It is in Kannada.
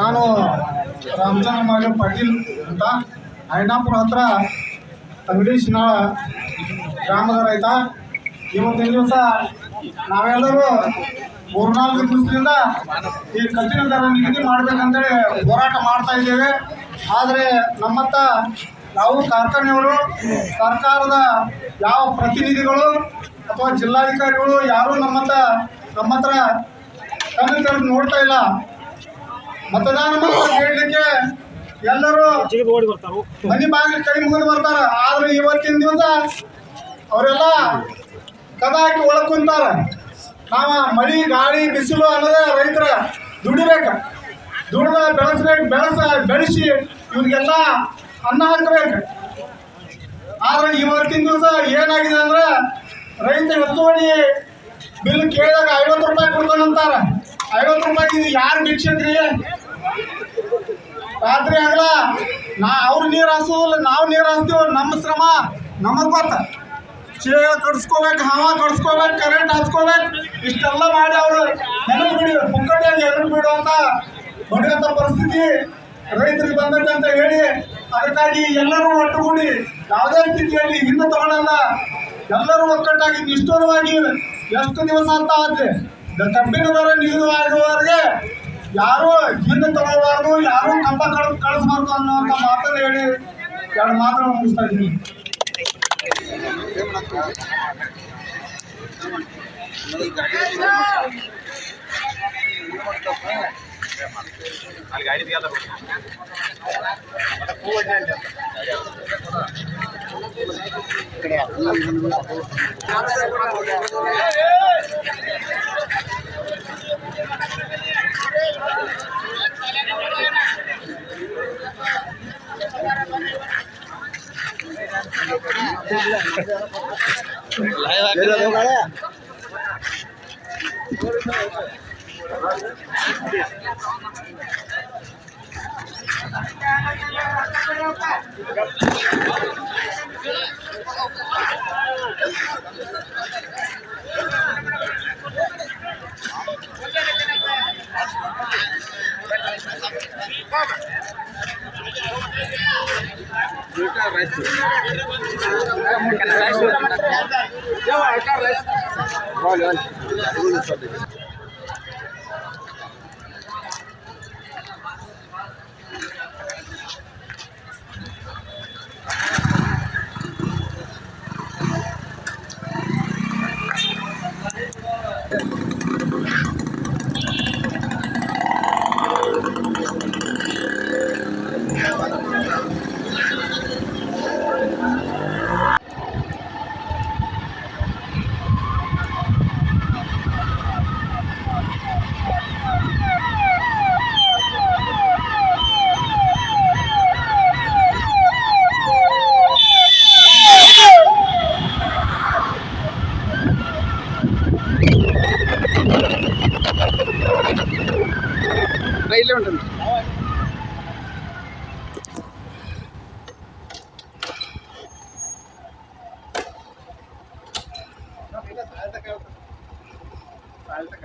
ನಾನು ರಾಮಚಂದ್ರ ಪಾಟೀಲ್ ಅಂತ ಐನಾಪುರ ಹತ್ರ ಅಂಗಡಿ ಶಿನಾಳ ಗ್ರಾಮದ ರೈತ. ಇವತ್ತಿನ ದಿವಸ ನಾವೆಲ್ಲರೂ ಮೂರ್ನಾಲ್ಕು ದಿವಸದಿಂದ ಈ ಕಠಿಣ ದರ ನಿಗದಿ ಮಾಡ್ಬೇಕಂತೇಳಿ ಹೋರಾಟ ಮಾಡ್ತಾ ಇದ್ದೇವೆ. ಆದರೆ ನಮ್ಮತ್ತ ನಾವು ಕಾರ್ಖಾನೆಯವರು, ಸರ್ಕಾರದ ಯಾವ ಪ್ರತಿನಿಧಿಗಳು ಅಥವಾ ಜಿಲ್ಲಾಧಿಕಾರಿಗಳು ಯಾರೂ ನಮ್ಮತ್ತ ನಮ್ಮ ಹತ್ರ ಕಣ್ಣು ನೋಡ್ತಾ ಇಲ್ಲ. ಮತದಾನ ಮಾಡ್ಲಿಕ್ಕೆ ಎಲ್ಲರೂ ಮನೆ ಬಾಗಿಲು ಕೈ ಮುಗಿದು ಬರ್ತಾರ. ಆದ್ರೆ ಇವತ್ತಿನ ದಿವಸ ಅವರೆಲ್ಲ ಕದ ಹಾಕಿ ಒಳಗ್ ಕುಂತಾರ. ನಾವ ಮಳಿ ಗಾಳಿ ಬಿಸಿಲು ಅನ್ನೋದೇ ರೈತರ ದುಡಿಬೇಕು. ದುಡ್ದ ಬೆಳೆಸ್ಬೇಕು ಬೆಳೆಸ ಬೆಳೆಸಿ ಇವ್ರಿಗೆಲ್ಲ ಅನ್ನ ಹಾಕ್ಬೇಕು. ಆದ್ರೆ ಇವತ್ತಿನ ದಿವಸ ಏನಾಗಿದೆ ಅಂದ್ರೆ ರೈತ ಹೆಚ್ಚುವರಿ ಬಿಲ್ ಕೇಳಿದಾಗ ಐವತ್ತು ರೂಪಾಯಿ ಕೊಡ್ತಾನಂತಾರ. ಐವತ್ತು ರೂಪಾಯಿ ಯಾರು ಭಿಕ್ಷಕ್ರಿ ರಾತ್ರಿ ಆಗಲ್ಲ ನಾ ಅವ್ರು ನೀರು ಹಾಸೋದಿಲ್ಲ, ನಾವು ನೀರು ಹಾಸ್ತೀವಿ ನಮ್ಮ ಶ್ರಮ, ನಮಗ್ ಗೊತ್ತ. ಚೀಲ ಕಡ್ಸ್ಕೋಬೇಕು ಹಾವ ಕಡ್ಸ್ಕೋಬೇಕು ಕರೆಂಟ್ ಹಾಸ್ಕೋಬೇಕು, ಇಷ್ಟೆಲ್ಲ ಮಾಡಿ ಅವರು ನೆನಪು ಬಿಡಿ, ಪುಕ್ಕಟ್ಟಿಯಾಗಿ ನೆನಪು ಬಿಡು ಅಂತ ಪರಿಸ್ಥಿತಿ ರೈತರಿಗೆ ಬಂದೈತೆ ಅಂತ ಹೇಳಿ, ಅದಕ್ಕಾಗಿ ಎಲ್ಲರೂ ಒಟ್ಟುಗೂಡಿ ಯಾವುದೇ ಸ್ಥಿತಿಯಲ್ಲಿ ಇನ್ನೂ ತಗೊಳ್ಳಲ್ಲ ಎಲ್ಲರೂ ಒಕ್ಕಟ್ಟಾಗಿ ನಿಷ್ಠುರವಾಗಿ ಎಷ್ಟು ದಿವಸ ಅಂತ ಆದ್ರೆ ಕಬ್ಬಿನ ದರ ನಿಗದಿಯಾಗುವವರೆಗೆ ಯಾರು ಹಿಂದೆ ತಗೊಳ್ಬಾರ್ದು ಯಾರು ಕಂಬ ಕಳ್ ಕಳಿಸ್ಬಾರ್ದು ಅನ್ನುವಂಥ ಮಾತನ್ನು ಹೇಳಿ ಎರಡು ಮಾತನ್ನು ಮುಗಿಸ್ತಾ ಇದ್ದೀನಿ lại vào cái đường này đi Vale, vale. ఇల్లే ఉంటుంది Alta